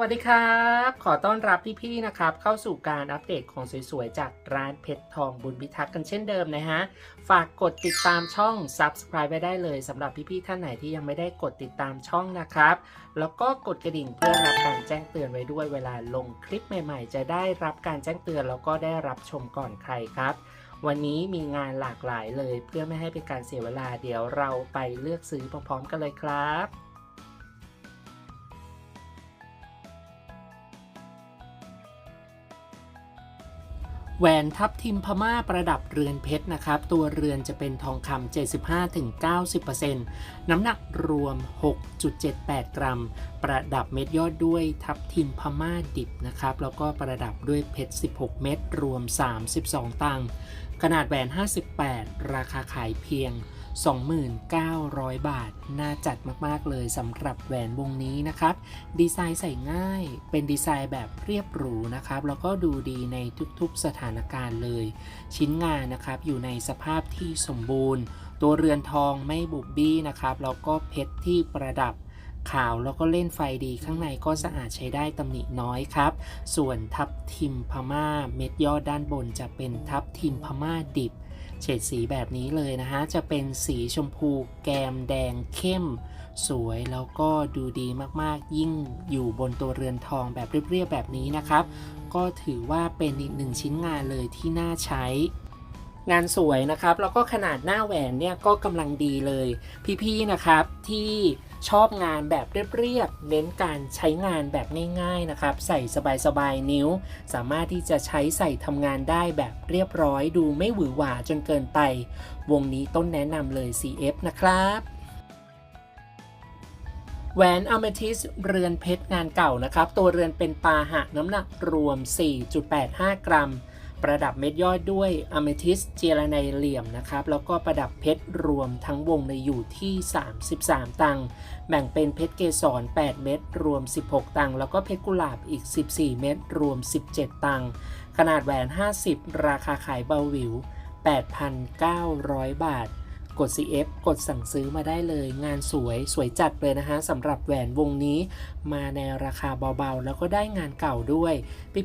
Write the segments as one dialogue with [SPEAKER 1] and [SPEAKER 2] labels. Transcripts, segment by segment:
[SPEAKER 1] สวัสดีครับ ขอต้อนรับพี่ๆนะครับ เข้าสู่การอัปเดตของสวยๆ จากร้านเพชรทองบุญพิทักษ์กันเช่นเดิมนะฮะ ฝากกดติดตามช่อง Subscribe ไว้ได้เลยสำหรับพี่ๆท่านไหนที่ยังไม่ได้กดติดตามช่องนะครับ แล้วก็กดกระดิ่งเพื่อรับการแจ้งเตือนไว้ด้วยเวลาลงคลิปใหม่ๆ จะได้รับการแจ้งเตือนแล้วก็ได้รับชมก่อนใครครับ วันนี้มีงานหลากหลายเลยเพื่อไม่ให้เป็นการเสียเวลาเดี๋ยวเราไปเลือกซื้อพร้อมๆ กันเลยครับ แหวนทับทิมพม่าประดับเรือนเพชรนะครับ ตัวเรือนจะเป็นทองคำ75-90%น้ำหนักรวม 6.78 กรัม ประดับเม็ดยอดด้วยทับทิมพม่าดิบนะครับ แล้วก็ประดับด้วยเพชร 16 เม็ดรวม 32 ตังค์ขนาดแหวน 58 ราคาขายเพียง 2,900 บาท น่าจัดมากๆเลยสำหรับแหวนวงนี้นะครับ ดีไซน์ใส่ง่าย เป็นดีไซน์แบบเรียบหรูนะครับ แล้วก็ดูดีในทุกๆสถานการณ์เลย ชิ้นงานนะครับอยู่ในสภาพที่สมบูรณ์ ตัวเรือนทองไม่บุบบี้นะครับ แล้วก็เพชรที่ประดับขาวแล้วก็เล่นไฟดีข้างในก็สะอาดใช้ได้ตำหนิน้อยครับ ส่วนทับทิมพม่าเม็ดยอดด้านบนจะเป็นทับทิมพม่าดิบ เฉดสีแบบนี้เลยนะฮะ จะเป็นสีชมพูแกมแดงเข้ม สวยแล้วก็ดูดีมากๆ ยิ่งอยู่บนตัวเรือนทองแบบเรียบๆแบบนี้นะครับ ก็ถือว่าเป็นอีกหนึ่งชิ้นงานเลยที่น่าใช้ งานสวยนะครับ แล้วก็ขนาดหน้าแหวนเนี่ยก็กำลังดีเลย พี่ๆนะครับที่ ชอบงานแบบเรียบๆ เน้นการใช้งานแบบง่ายๆนะครับ ใส่สบายๆ นิ้ว สามารถที่จะใช้ใส่ทำงานได้แบบเรียบร้อย ดูไม่หวือหวาจนเกินไป วงนี้ต้นแนะนำเลย CF นะครับแหวนอเมทิสเรือนเพชรงานเก่านะครับ ตัวเรือนเป็นปาหะน้ำหนักรวม 4.85 กรัม ประดับเม็ดยอดด้วยอะเมทิสเจลไนเหลี่ยมนะครับ แล้วก็ประดับเพชรรวมทั้งวงในอยู่ที่ 33 ตังค์แบ่งเป็นเพชรเกสร 8 เม็ดรวม 16 ตังค์แล้วก็เพชรกุหลาบอีก 14 เม็ดรวม 17 ตังค์ขนาดแหวน 50 ราคาขายเบาหวิว 8,900 บาท กด CF กดสั่งซื้อมาได้เลย งานสวยสวยจัดเลยนะฮะสำหรับแหวนวงนี้ มาในราคาเบาๆ แล้วก็ได้งานเก่าด้วย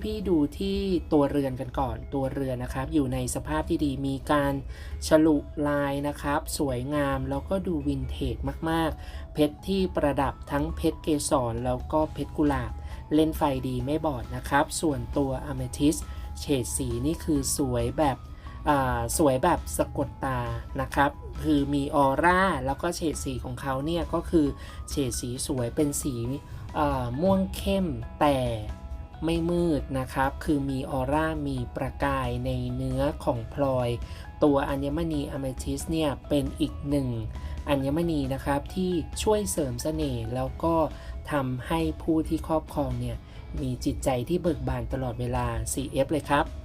[SPEAKER 1] พี่ๆดูที่ตัวเรือนกันก่อนตัวเรือนนะครับ อยู่ในสภาพที่ดีมีการฉลุลายนะครับ สวยงามแล้วก็ดูวินเทจมากๆ เพชรที่ประดับทั้งเพชรเกสรแล้วก็เพชรกุหลาบ เล่นไฟดีไม่บอดนะครับ ส่วนตัวอ m เมทิสเฉดสีนี่คือสวยแบบ สวยแบบสะกดตานะครับ คือมีออร่าแล้วก็เฉดสีของเขาเนี่ยก็คือเฉดสีสวยเป็นสีม่วงเข้มแต่ไม่มืดนะครับ คือมีออร่ามีประกายในเนื้อของพลอย ตัวอัญมณีอ m เมทิสเนี่ยเป็นอีกหนึ่งอัญมณีนะครับที่ช่วยเสริมเสน่ห์แล้วก็ทำให้ผู้ที่ครอบครองเนี่ยมีจิตใจที่เบิกบานตลอดเวลา CF เลยครับ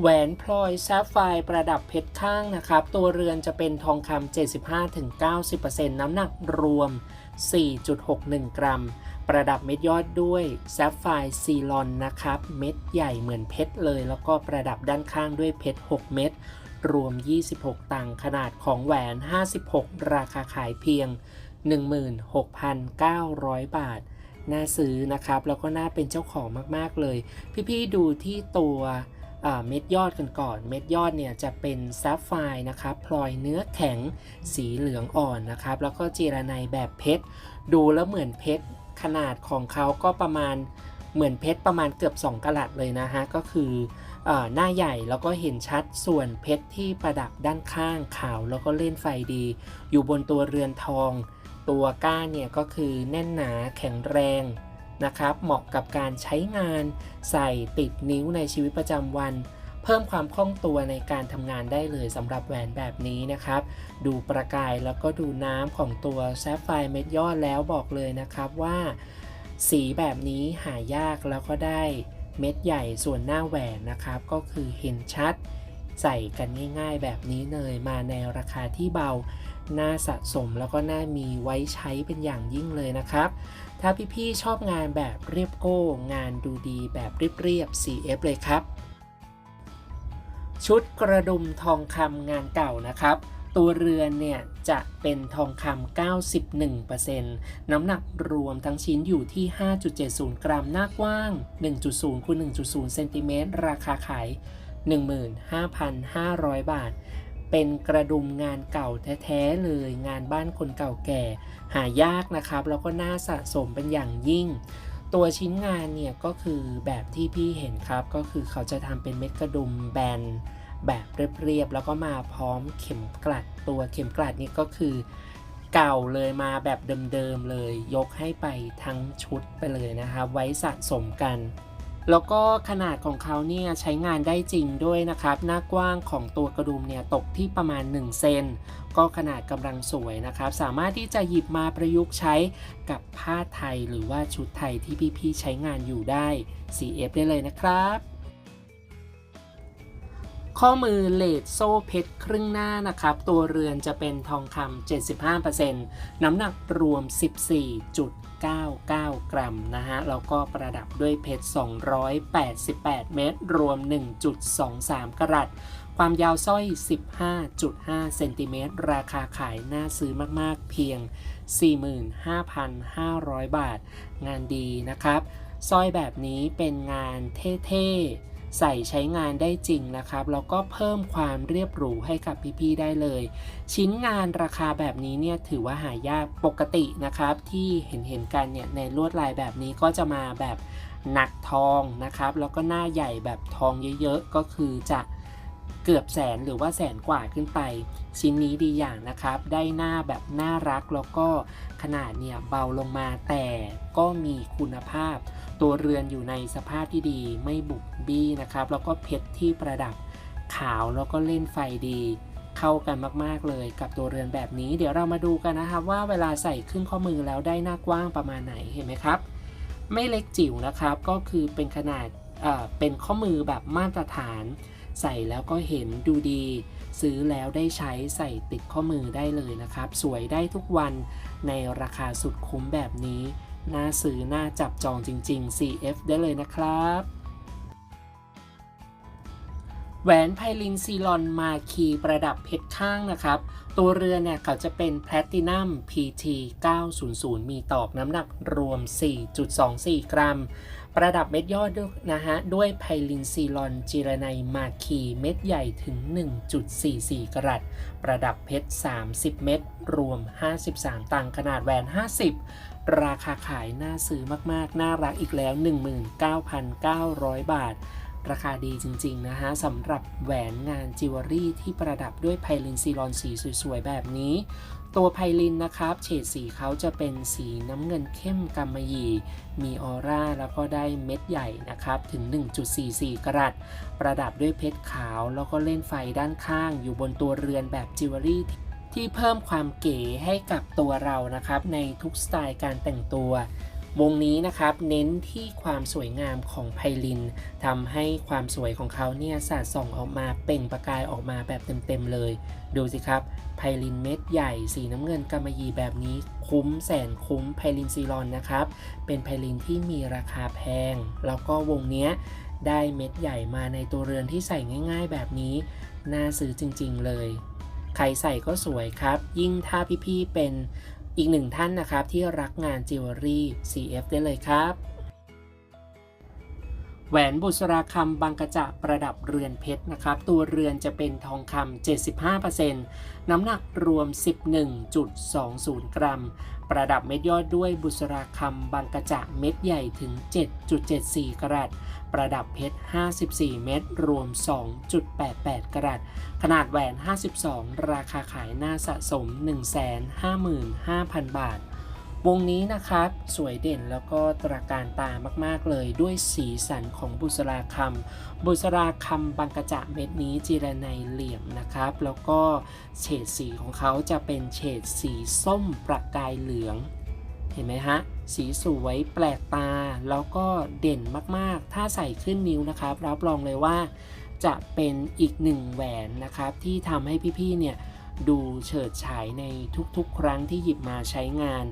[SPEAKER 1] แหวนพลอยแซฟไฟร์ประดับเพชรข้างนะครับ ตัวเรือนจะเป็นทองคำ 75-90%น้ำหนักรวม 4.61 กรัม ประดับเม็ดยอดด้วยแซฟไฟร์ซีลอนนะครับ เม็ดใหญ่เหมือนเพชรเลย แล้วก็ประดับด้านข้างด้วยเพชร 6 เม็ด รวม 26 ตังขนาดของแหวน 56 ราคาขายเพียง 16,900 บาท น่าซื้อนะครับ แล้วก็น่าเป็นเจ้าของมาก ๆ เลย พี่ ๆ ดูที่ตัว เม็ดยอดกันก่อน เม็ดยอดเนี่ยจะเป็นแซฟไฟนะครับ พลอยเนื้อแข็งสีเหลืองอ่อนนะครับ แล้วก็เจรไนแบบเพชร ดูแล้วเหมือนเพชร ขนาดของเขาก็ประมาณเหมือนเพชรประมาณเกือบ 2กะลัดเลยนะฮะ ก็คืออหน้าใหญ่แล้วก็เห็นชัดส่วนเพชรที่ประดับด้านข้างขาวแล้วก็เล่นไฟดี อยู่บนตัวเรือนทอง ตัวก้านเนี่ยก็คือแน่นหนาแข็งแรง นะครับ เหมาะกับการใช้งาน ใส่ติดนิ้วในชีวิตประจำวัน เพิ่มความคล่องตัวในการทำงานได้เลยสำหรับแหวนแบบนี้นะครับ ดูประกายแล้วก็ดูน้ำของตัวแซฟไฟร์เม็ดยอดแล้วบอกเลยนะครับว่า สีแบบนี้หายากแล้วก็ได้เม็ดใหญ่ส่วนหน้าแหวนนะครับ ก็คือเห็นชัดใส่กันง่ายๆแบบนี้เลยมาในราคาที่เบา น่าสะสมแล้วก็น่ามีไว้ใช้เป็นอย่างยิ่งเลยนะครับ ถ้าพี่ๆชอบงานแบบเรียบโก้ งานดูดีแบบเรียบๆ CF เลยครับ ชุดกระดุมทองคำงานเก่านะครับ ตัวเรือนเนี่ยจะเป็นทองคำ 91%น้ำหนักรวมทั้งชิ้นอยู่ที่ 5.70 กรัม หน้ากว้าง 1.0คูณ1.0 เซนติเมตร ราคาขาย 15,500 บาท เป็นกระดุมงานเก่าแท้ๆเลย งานบ้านคนเก่าแก่ หายากนะครับ แล้วก็น่าสะสมเป็นอย่างยิ่ง ตัวชิ้นงานเนี่ยก็คือแบบที่พี่เห็นครับ ก็คือเขาจะทำเป็นเม็ดกระดุมแบนแบบเรียบๆแล้วก็มาพร้อมเข็มกลัด ตัวเข็มกลัดนี่ก็คือเก่าเลยมาแบบเดิมๆเลย ยกให้ไปทั้งชุดไปเลยนะครับ ไว้สะสมกัน แล้วก็ขนาดของเขาเนี่ยใช้งานได้จริงด้วยนะครับ หน้ากว้างของตัวกระดุมเนี่ยตกที่ประมาณ 1 เซน ก็ขนาดกำลังสวยนะครับ สามารถที่จะหยิบมาประยุกต์ใช้กับผ้าไทยหรือว่าชุดไทยที่พี่ๆใช้งานอยู่ได้ CF ได้เลยนะครับข้อมือเลดโซ่เพชรครึ่งหน้านะครับ ตัวเรือนจะเป็นทองคำ75%น้ำหนักรวม 14.99 กรัมนะฮะ แล้วก็ประดับด้วยเพชร 288 เม็ดรวม 1.23 กรัตความยาวสร้อย 15.5 เซนติเมตร ราคาขายน่าซื้อมาก ๆ เพียง 45,500 บาท งานดีนะครับสร้อยแบบนี้เป็นงานเท่ ๆ ใส่ใช้งานได้จริงนะครับ แล้วก็เพิ่มความเรียบหรูให้กับพี่ๆได้เลย ชิ้นงานราคาแบบนี้เนี่ยถือว่าหายากปกตินะครับ ที่เห็นเห็นๆกันเนี่ยในลวดลายแบบนี้ก็จะมาแบบหนักทองนะครับ แล้วก็หน้าใหญ่แบบทองเยอะๆ ก็คือจะเกือบแสนหรือว่าแสนกว่าขึ้นไป ชิ้นนี้ดีอย่างนะครับ ได้หน้าแบบน่ารักแล้วก็ขนาดเนี่ยเบาลงมาแต่ก็มีคุณภาพ ตัวเรือนอยู่ในสภาพที่ดีไม่บุบบี้นะครับ แล้วก็เพชรที่ประดับขาวแล้วก็เล่นไฟดี เข้ากันมากๆเลยกับตัวเรือนแบบนี้ เดี๋ยวเรามาดูกันนะครับว่าเวลาใส่ขึ้นข้อมือแล้วได้หน้ากว้างประมาณไหนเห็นไหมครับ ไม่เล็กจิ๋วนะครับก็คือเป็นขนาดเอ่อเป็นข้อมือแบบมาตรฐาน ใส่แล้วก็เห็นดูดี ซื้อแล้วได้ใช้ใส่ติดข้อมือได้เลยนะครับ สวยได้ทุกวันในราคาสุดคุ้มแบบนี้ น่าซื้อน่าจับจองจริง ๆ CF ได้เลยนะครับแหวนไพลินซีลอนมาคีประดับเพชรข้างนะครับ ตัวเรือเนี่ยเขาจะเป็นแพลตินัม PT 900 มีตอกน้ำหนักรวม 4.24 กรัม ประดับเม็ดยอดด้วยนะฮะด้วยไพลินซีลอนจิรนัยมาคีเม็ดใหญ่ถึง 1.44 กรัต ประดับเพชร 30 เม็ดรวม 53 ตังขนาดแหวน 50 ราคาขายน่าซื้อมากๆ น่ารักอีกแล้ว 19,900 บาทราคาดีจริง ๆ นะฮะสำหรับแหวนงานจิวเวลรี่ที่ประดับด้วยไพลินซีรอนสีสวย ๆ แบบนี้ ตัวไพลินนะครับ เฉดสีเขาจะเป็นสีน้ำเงินเข้มกำมะหยี่ มีออร่าแล้วก็ได้เม็ดใหญ่นะครับถึง 1.44 กรัต ประดับด้วยเพชรขาวแล้วก็เล่นไฟด้านข้างอยู่บนตัวเรือนแบบจิวเวลรี่ที่เพิ่มความเก๋ให้กับตัวเรานะครับ ในทุกสไตล์การแต่งตัว วงนี้นะครับเน้นที่ความสวยงามของไพลินทำให้ความสวยของเขาเนี่ยสาดส่องออกมาเปล่งประกายออกมาแบบเต็มๆเลย ดูสิครับไพลินเม็ดใหญ่สีน้ำเงินกำมะหยี่แบบนี้คุ้มแสนคุ้มไพลินซีรอนนะครับ เป็นไพลินที่มีราคาแพง แล้วก็วงเนี้ยได้เม็ดใหญ่มาในตัวเรือนที่ใส่ง่าย ๆ แบบนี้ น่าซื้อจริงๆเลย ใครใส่ก็สวยครับ ยิ่งถ้าพี่ๆเป็น อีกหนึ่งท่านนะครับที่รักงานจิวเวลรี่ CF ได้เลยครับแหวนบุษราคำบางกระจะประดับเรือนเพชรนะครับ ตัวเรือนจะเป็นทองคำ 75%น้ำหนักรวม 11.20 กรัม ประดับเม็ดยอดด้วยบุษราคำบางกระจะเม็ดใหญ่ถึง 7.74 กรัต ประดับเพชร 54 เม็ดรวม 2.88 กรัตขนาดแหวน 52 ราคาขายหน้าสะสม 155,000 บาท วงนี้นะครับ สวยเด่นแล้วก็ตระการตามากๆเลยด้วยสีสันของบุษราคำบุษราคำบางกระจะเม็ดนี้จีรนัยเหลี่ยมนะครับ แล้วก็เฉดสีของเขาจะเป็นเฉดสีส้มประกายเหลือง เห็นไหมฮะ สีสวยแปลกตา แล้วก็เด่นมากๆ ถ้าใส่ขึ้นนิ้วนะครับ รับรองเลยว่า จะเป็นอีกหนึ่งแหวนนะครับ ที่ทำให้พี่ๆเนี่ยดูเฉิดฉายในทุกๆ ครั้งที่หยิบมาใช้งาน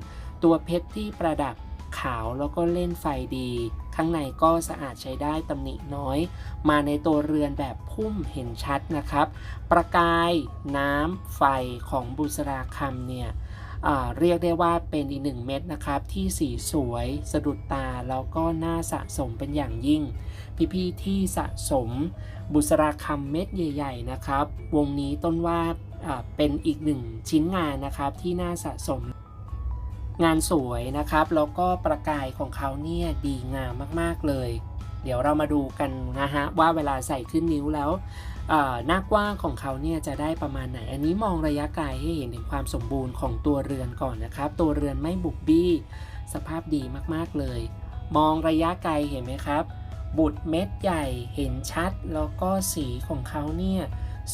[SPEAKER 1] ตัวเพชรที่ประดับขาวแล้วก็เล่นไฟดี ข้างในก็สะอาดใช้ได้ตำหนิน้อย มาในตัวเรือนแบบพุ่มเห็นชัดนะครับ ประกายน้ำไฟของบุษราคำเนี่ย เรียกได้ว่าเป็นอีกหนึ่งเม็ดนะครับที่สีสวยสะดุดตาแล้วก็น่าสะสมเป็นอย่างยิ่ง พี่ๆที่สะสมบุษราคำเม็ดใหญ่ ๆ นะครับ วงนี้ต้นว่าเป็นอีกหนึ่งชิ้นงานนะครับที่น่าสะสมงานสวยนะครับ แล้วก็ประกายของเขาเนี่ยดีงามมากๆเลย เดี๋ยวเรามาดูกันนะฮะว่าเวลาใส่ขึ้นนิ้วแล้ว หน้ากว้างของเขาเนี่ยจะได้ประมาณไหน อันนี้มองระยะไกลให้เห็นถึงความสมบูรณ์ของตัวเรือนก่อนนะครับ ตัวเรือนไม่บุบบี้ สภาพดีมากๆเลย มองระยะไกลเห็นไหมครับ บุดเม็ดใหญ่เห็นชัด แล้วก็สีของเขาเนี่ย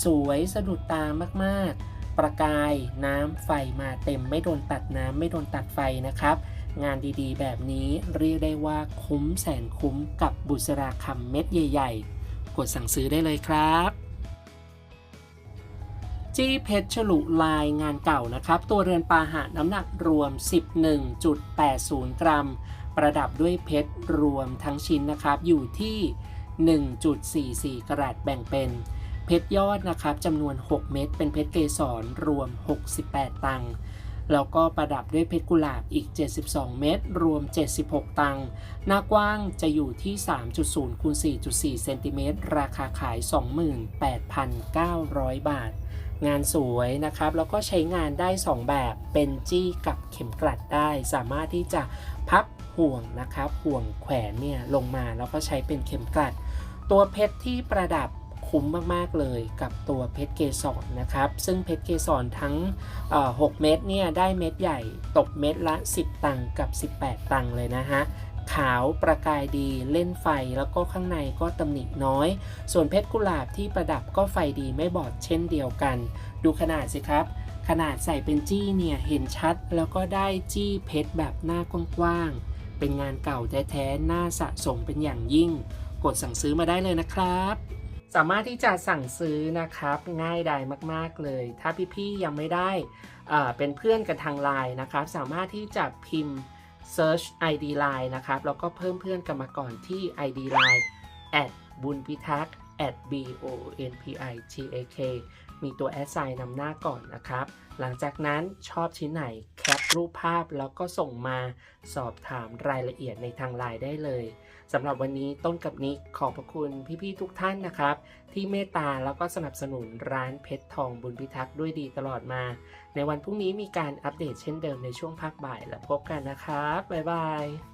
[SPEAKER 1] สวยสะดุดตามากๆ ประกายน้ำไฟมาเต็มไม่โดนตัดน้ำไม่โดนตัดไฟนะครับ งานดีๆ แบบนี้เรียกได้ว่าคุ้มแสนคุ้มกับบุษราคำเม็ดใหญ่ ๆ กดสั่งซื้อได้เลยครับ จี้เพชรฉลุลายงานเก่านะครับ ตัวเรือนปาหะน้ำหนักรวม 11.80 กรัม ประดับด้วยเพชรรวมทั้งชิ้นนะครับ อยู่ที่ 1.44 กรัตแบ่งเป็น เพชรยอดนะครับจำนวน 6 เม็ดเป็นเพชรเกสรรวม 68 ตังค์แล้วก็ประดับด้วยเพชรกุหลาบอีก 72 เม็ดรวม 76 ตังค์หน้ากว้างจะอยู่ที่ 3.0คูณ4.4 เซนติเมตร ราคาขาย 28,900 บาท งานสวยนะครับ แล้วก็ใช้งานได้ 2 แบบเป็นจี้กับเข็มกลัดได้ สามารถที่จะพับห่วงนะครับ ห่วงแขวนเนี่ยลงมาแล้วก็ใช้เป็นเข็มกลัด ตัวเพชรที่ประดับคุ้มมาก ๆ เลยกับตัวเพชรเกสรนะครับ ซึ่งเพชรเกสรทั้ง 6 เม็ดเนี่ยได้เม็ดใหญ่ตกเม็ดละ 10 ตังค์กับ 18 ตังค์เลยนะฮะ ขาวประกายดีเล่นไฟแล้วก็ข้างในก็ตำหนิน้อย ส่วนเพชรกุหลาบที่ประดับก็ไฟดีไม่บอดเช่นเดียวกัน ดูขนาดสิครับ ขนาดใส่เป็นจี้เนี่ยเห็นชัดแล้วก็ได้จี้เพชรแบบหน้ากว้างๆเป็นงานเก่าแท้ๆน่าสะสมเป็นอย่างยิ่ง กดสั่งซื้อมาได้เลยนะครับสามารถที่จะสั่งซื้อนะครับง่ายดายมาก ๆ เลย ถ้าพี่ ๆ ยังไม่ได้เป็นเพื่อนกันทางไลน์นะครับ สามารถที่จะพิมพ์ search ID Line นะครับ แล้วก็เพิ่มเพื่อนกันมาก่อนที่ ID Line บุญพิทักษ์ b o n p i t a k มีตัวแอดไซน์นำหน้าก่อนนะครับ หลังจากนั้นชอบชิ้นไหนแคปรูปภาพแล้วก็ส่งมาสอบถามรายละเอียดในทางไลน์ได้เลยสำหรับวันนี้ต้นกับนิกขอบพระคุณพี่ๆทุกท่านนะครับ ที่เมตตาแล้วก็สนับสนุนร้านเพชรทองบุญพิทักษ์ด้วยดีตลอดมา ในวันพรุ่งนี้มีการอัปเดตเช่นเดิมในช่วงภาคบ่ายแล้วพบกันนะครับ บ๊ายบาย